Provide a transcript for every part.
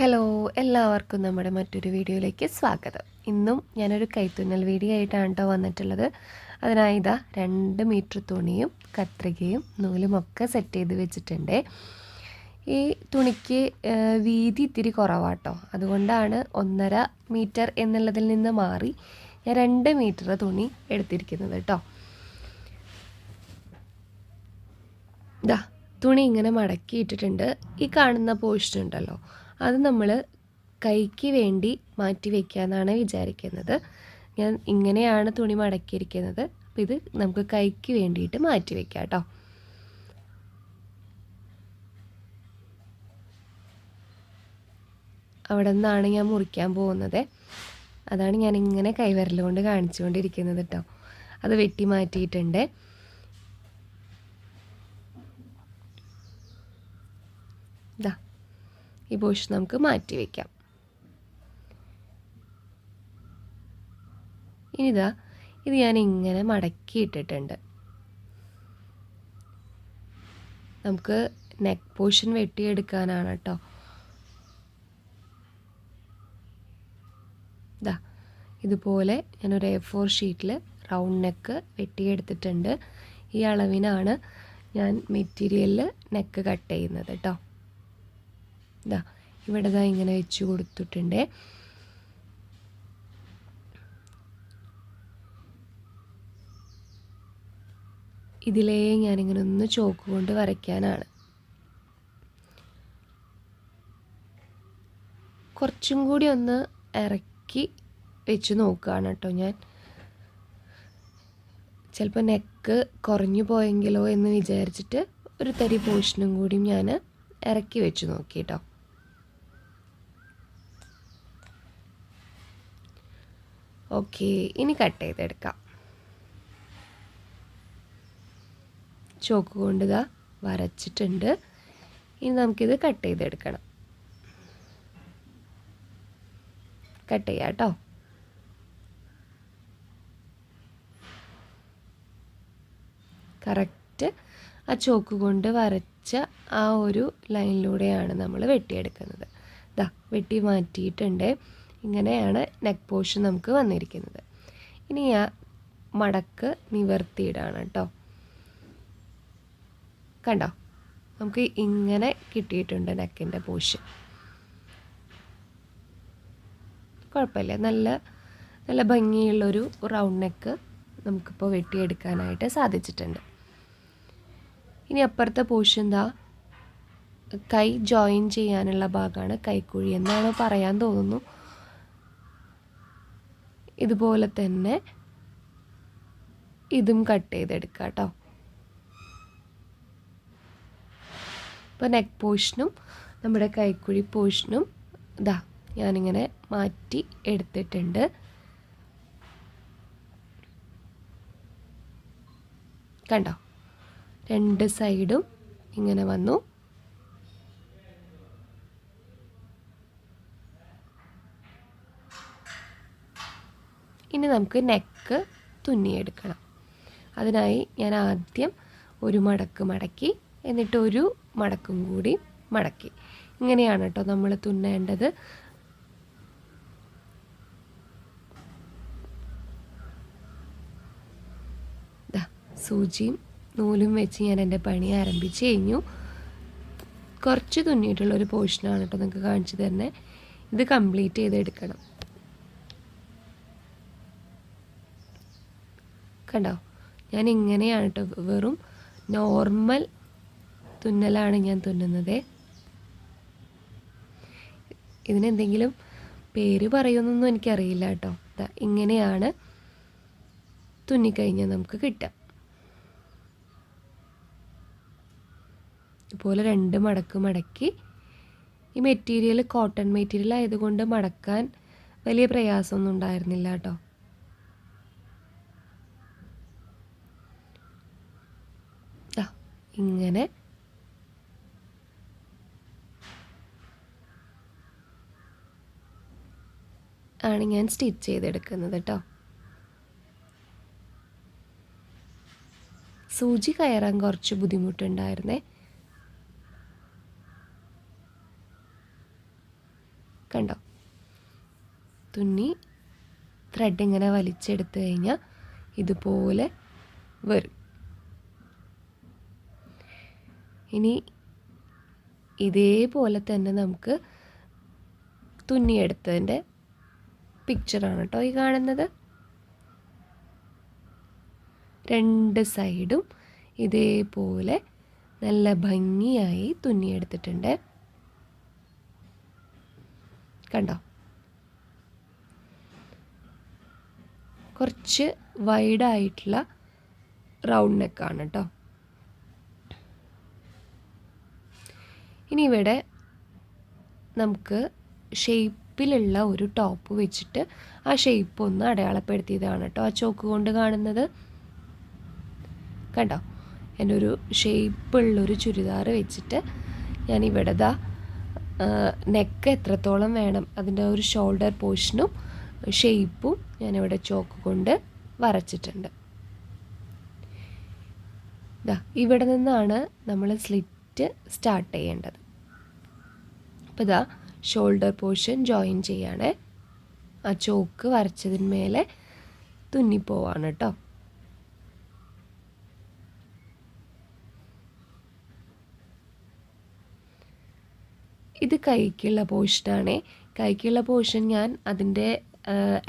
Hello എല്ലാവർക്കും നമ്മുടെ മറ്റൊരു വീഡിയോയിലേക്ക് സ്വാഗതം. ഇന്നും ഞാനൊരു കൈത്തുന്നൽ വീഡിയോ ആയിട്ടാണ് കേട്ടോ വന്നിട്ടുള്ളത്. അതിനായി ഇതാ രണ്ട് മീറ്റർ തുണിയും കത്രികയും നൂലും ഒക്കെ സെറ്റ് ചെയ്ത് വെച്ചിട്ടുണ്ട്. ഈ തുണിക്ക് വീതി ഇത്തിരി കുറവാട്ടോ അതുകൊണ്ടാണ് ഒന്നര മീറ്റർ എന്നുള്ളതിൽ നിന്ന് മാറി ഞാൻ രണ്ട് മീറ്റർ തുണി എടുത്തിരിക്കുന്നത് കേട്ടോ ഇതാ തുണി ഇങ്ങനെ മടക്കി ഇട്ടിട്ടുണ്ട് ഈ കാണുന്ന പോസ്റ്റ് ഉണ്ടല്ലോ. അത് നമ്മൾ കൈക്ക് വേണ്ടി മാറ്റി വെക്കാന്നാണ് വിചാരിക്കുന്നത്. ഞാൻ ഇങ്ങനെയാണ് തുണി മടക്കിയിരിക്കുന്നത്. അപ്പോൾ ഇത് നമുക്ക് കൈക്ക് വേണ്ടിയിട്ട് മാറ്റി വയ്ക്കാം കേട്ടോ. അവിടെ നിന്നാണ് ഞാൻ മുറിക്കാൻ പോകുന്നത്. അതാണ് ഞാൻ ഇങ്ങനെ കൈവരലുകൊണ്ട് കാണിച്ചുകൊണ്ടിരിക്കുന്നത് കേട്ടോ. അത് വെട്ടി മാറ്റിയിട്ടുണ്ട് ഇതാ ഈ പോഷൻ നമുക്ക് മാറ്റി വയ്ക്കാം ഇനിതാ ഇത് ഞാൻ ഇങ്ങനെ മടക്കി ഇട്ടിട്ടുണ്ട് നമുക്ക് നെക്ക് പോർഷൻ വെട്ടിയെടുക്കാനാണ് കേട്ടോ. ഇതാ ഇതുപോലെ ഞാനൊരു എ ഫോർ ഷീറ്റിൽ റൗണ്ട് നെക്ക് വെട്ടിയെടുത്തിട്ടുണ്ട്. ഈ അളവിനാണ് ഞാൻ മെറ്റീരിയലിൽ നെക്ക് കട്ട് ചെയ്യുന്നത് കേട്ടോ. ഇതാ ഇവിടെ ഇതാ ഇങ്ങനെ വെച്ച് കൊടുത്തിട്ടുണ്ട്. ഇതിലേ ഞാനിങ്ങനെ ഒന്ന് ചോക്ക് കൊണ്ട് വരയ്ക്കാനാണ്. കുറച്ചും കൂടി ഒന്ന് ഇറക്കി വെച്ച് നോക്കുകയാണ് കേട്ടോ ഞാൻ. ചിലപ്പോൾ നെക്ക് കുറഞ്ഞു പോയെങ്കിലോ എന്ന് വിചാരിച്ചിട്ട് ഒരു തരി പോഷനും കൂടിയും ഞാൻ ഇറക്കി വെച്ച് നോക്കി കേട്ടോ. ഓക്കെ ഇനി കട്ട് ചെയ്തെടുക്കാം. ചോക്ക് കൊണ്ട് വരച്ചിട്ടുണ്ട്. ഇനി നമുക്കിത് കട്ട് ചെയ്തെടുക്കണം. കട്ട് ചെയ്യാം കേട്ടോ കറക്റ്റ് ആ ചോക്ക് കൊണ്ട് വരച്ച ആ ഒരു ലൈനിലൂടെയാണ് നമ്മൾ വെട്ടിയെടുക്കുന്നത്. ഇതാ വെട്ടി മാറ്റിയിട്ടുണ്ട്. ഇങ്ങനെയാണ് നെക്ക് പോർഷൻ നമുക്ക് വന്നിരിക്കുന്നത്. ഇനി ആ മടക്ക് നിവർത്തിയിടാണ് കേട്ടോ കണ്ടോ? നമുക്ക് ഇങ്ങനെ കിട്ടിയിട്ടുണ്ട് നെക്കിന്റെ പോഷൻ കുഴപ്പമില്ല. നല്ല നല്ല ഭംഗിയുള്ളൊരു റൗണ്ട് നെക്ക് നമുക്കിപ്പോൾ വെട്ടിയെടുക്കാനായിട്ട് സാധിച്ചിട്ടുണ്ട്. ഇനി അപ്പുറത്തെ പോഷൻ എന്താ കൈ ജോയിൻ ചെയ്യാനുള്ള ഭാഗമാണ് കൈക്കുഴി എന്നാണ് പറയാൻ തോന്നുന്നു. ഇതുപോലെ തന്നെ ഇതും കട്ട് ചെയ്തെടുക്കുക കേട്ടോ ഇപ്പോൾ നെക്ക് പോർഷനും നമ്മുടെ കൈക്കുഴി പോർഷനും ഇതാ ഞാനിങ്ങനെ മാറ്റി എടുത്തിട്ടുണ്ട്. കണ്ടോ? രണ്ട് സൈഡും ഇങ്ങനെ വന്നു. ഇനി നമുക്ക് നെക്ക് തുന്നിയെടുക്കണം. അതിനായി ഞാൻ ആദ്യം ഒരു മടക്ക് മടക്കി എന്നിട്ട് ഒരു മടക്കും കൂടി മടക്കി. ഇങ്ങനെയാണ് കേട്ടോ നമ്മൾ തുന്നേണ്ടത്. സൂചിയും നൂലും വെച്ച് ഞാൻ എന്റെ പണി ആരംഭിച്ച് കഴിഞ്ഞു. കുറച്ച് തുന്നിയിട്ടുള്ള ഒരു പോർഷനാണ് കേട്ടോ നിങ്ങൾക്ക് കാണിച്ചു തരുന്നത് ഇത് കംപ്ലീറ്റ് ചെയ്തെടുക്കണം. കണ്ടോ ഞാൻ ഇങ്ങനെയാണ് കേട്ടോ വെറും നോർമൽ തുന്നലാണ് ഞാൻ തുന്നുന്നത്. ഇതിനെന്തെങ്കിലും പേര് പറയുമെന്നൊന്നും എനിക്കറിയില്ല കേട്ടോ. ഇങ്ങനെയാണ് തുന്നിക്കഴിഞ്ഞാൽ നമുക്ക് കിട്ടുക. ഇതുപോലെ രണ്ട് മടക്ക് മടക്കി ഈ മെറ്റീരിയൽ കോട്ടൺ മെറ്റീരിയൽ ആയതുകൊണ്ട് മടക്കാൻ വലിയ പ്രയാസമൊന്നും ഉണ്ടായിരുന്നില്ല കേട്ടോ ദാ ഇങ്ങനെ. ആണ് ഞാൻ സ്റ്റിച്ച് ചെയ്തെടുക്കുന്നത് കേട്ടോ സൂചി കയറാൻ കുറച്ച് ബുദ്ധിമുട്ടുണ്ടായിരുന്നേ. കണ്ടോ? തുന്നി ത്രെഡ് ഇങ്ങനെ വലിച്ചെടുത്ത് കഴിഞ്ഞാൽ ഇതുപോലെ വരും. ഇനി ഇതേപോലെ തന്നെ നമുക്ക് തുന്നിയെടുത്തതിന്റെ പിക്ചറാണ് കേട്ടോ ഈ കാണുന്നത്. രണ്ട് സൈഡും ഇതേപോലെ നല്ല ഭംഗിയായി തുന്നിയെടുത്തിട്ടുണ്ട്. കണ്ടോ? കുറച്ച് വൈഡായിട്ടുള്ള റൗണ്ട് നെക്കാണ് കേട്ടോ ഇനി ഇവിടെ നമുക്ക് ഷേപ്പിലുള്ള ഒരു ടോപ്പ് വെച്ചിട്ട് ആ ഷേപ്പ് ഒന്ന് അടയാളപ്പെടുത്തിയതാണ് കേട്ടോ. ആ ചോക്ക് കൊണ്ട് കാണുന്നത്. കണ്ടോ? എന്റെ ഒരു ഷേപ്പുള്ളൊരു ചുരിദാർ വെച്ചിട്ട് ഞാൻ ഇവിടെ ദാ നെക്ക് എത്രത്തോളം വേണം അതിന്റെ ഒരു ഷോൾഡർ പോർഷനും ഷേപ്പും ഞാനിവിടെ ചോക്ക് കൊണ്ട് വരച്ചിട്ടുണ്ട്. ദാ ഇവിടെ നിന്നാണ് നമ്മൾ സ്ലിറ്റ് സ്റ്റാർട്ട് ചെയ്യേണ്ടത്. അപ്പോൾ ഇതാ ഷോൾഡർ പോർഷൻ ജോയിൻ ചെയ്യാണ്. ആ ചോക്ക് വരച്ചതിന് മേലെ തുന്നിപ്പോവാണ് കേട്ടോ ഇത് കൈക്കുള്ള പോർഷനാണ് കൈക്കുള്ള പോർഷൻ ഞാൻ അതിന്റെ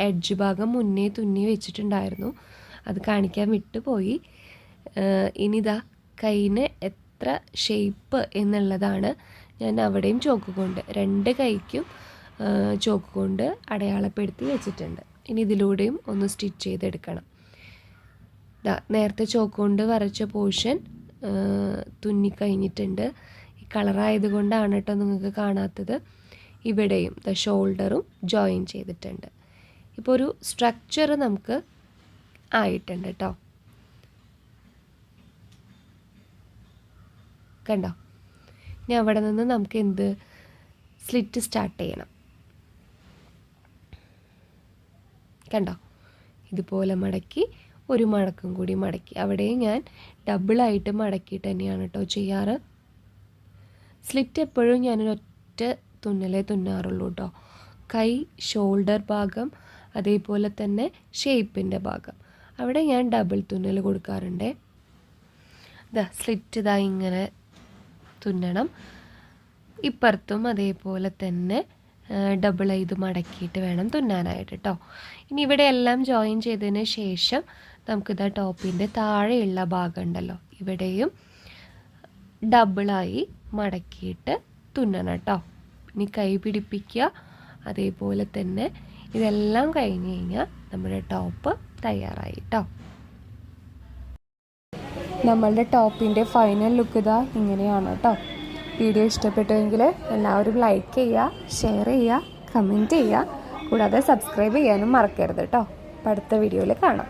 എഡ്ജ് ഭാഗം മുന്നേ തുന്നി വെച്ചിട്ടുണ്ടായിരുന്നു. അത് കാണിക്കാൻ വിട്ടുപോയി. ഇനിതാ കൈന് എത്ര ഷേപ്പ് എന്നുള്ളതാണ് ഞാൻ അവിടെയും ചോക്ക് കൊണ്ട് രണ്ട് കൈക്കും ചോക്ക് കൊണ്ട് അടയാളപ്പെടുത്തി വെച്ചിട്ടുണ്ട്. ഇനി ഇതിലൂടെയും ഒന്ന് സ്റ്റിച്ച് ചെയ്തെടുക്കണം. ദാ നേരത്തെ ചോക്ക് കൊണ്ട് വരച്ച പോർഷൻ തുന്നിക്കഴിഞ്ഞിട്ടുണ്ട് ഈ കളറായത് കൊണ്ടാണ് കേട്ടോ നിങ്ങൾക്ക് കാണാത്തത്. ഇവിടെയും ദ ഷോൾഡറും ജോയിൻ ചെയ്തിട്ടുണ്ട്. ഇപ്പോൾ ഒരു സ്ട്രക്ചർ നമുക്ക് ആയിട്ടുണ്ട് കേട്ടോ കണ്ടോ? ഇനി അവിടെ നിന്ന് നമുക്ക് എന്ത്? സ്ലിറ്റ് സ്റ്റാർട്ട് ചെയ്യണം. കണ്ടോ? ഇതുപോലെ മടക്കി ഒരു മടക്കും കൂടി മടക്കി. അവിടെയും ഞാൻ ഡബിളായിട്ട് മടക്കിയിട്ട് തന്നെയാണ് കേട്ടോ ചെയ്യാറ്. സ്ലിറ്റ് എപ്പോഴും ഞാനൊരൊറ്റ തുന്നലേ തുന്നാറുള്ളൂ കേട്ടോ. കൈ ഷോൾഡർ ഭാഗം അതേപോലെ തന്നെ ഷേപ്പിന്റെ ഭാഗം. അവിടെ ഞാൻ ഡബിൾ തുന്നൽ കൊടുക്കാറുണ്ട്. ഇതാ സ്ലിറ്റ് ഇതാ ഇങ്ങനെ തുന്നണം. ഇപ്പുറത്തും അതേപോലെ തന്നെ ഡബിൾ ചെയ്ത് മടക്കിയിട്ട് വേണം തുന്നാനായിട്ട് കേട്ടോ ഇനി ഇവിടെ എല്ലാം ജോയിൻ ചെയ്തതിന് ശേഷം നമുക്കിതാ ടോപ്പിന്റെ താഴെയുള്ള ഭാഗം ഉണ്ടല്ലോ. ഇവിടെയും ഡബിളായി മടക്കിയിട്ട് തുന്നണം കേട്ടോ ഇനി കൈ പിടിപ്പിക്കുക. അതേപോലെ തന്നെ ഇതെല്ലാം കഴിഞ്ഞ് കഴിഞ്ഞാൽ നമ്മുടെ ടോപ്പ് തയ്യാറായി കേട്ടോ നമ്മളുടെ ടോപ്പിന്റെ ഫൈനൽ ലുക്ക് ഇതാ ഇങ്ങനെയാണ് കേട്ടോ വീഡിയോ ഇഷ്ടപ്പെട്ടുവെങ്കിൽ എല്ലാവരും ലൈക്ക് ചെയ്യുക ഷെയർ ചെയ്യുക കമന്റ് ചെയ്യുക. കൂടാതെ സബ്സ്ക്രൈബ് ചെയ്യാനും മറക്കരുത് കേട്ടോ അപ്പം അടുത്ത വീഡിയോയിൽ കാണാം.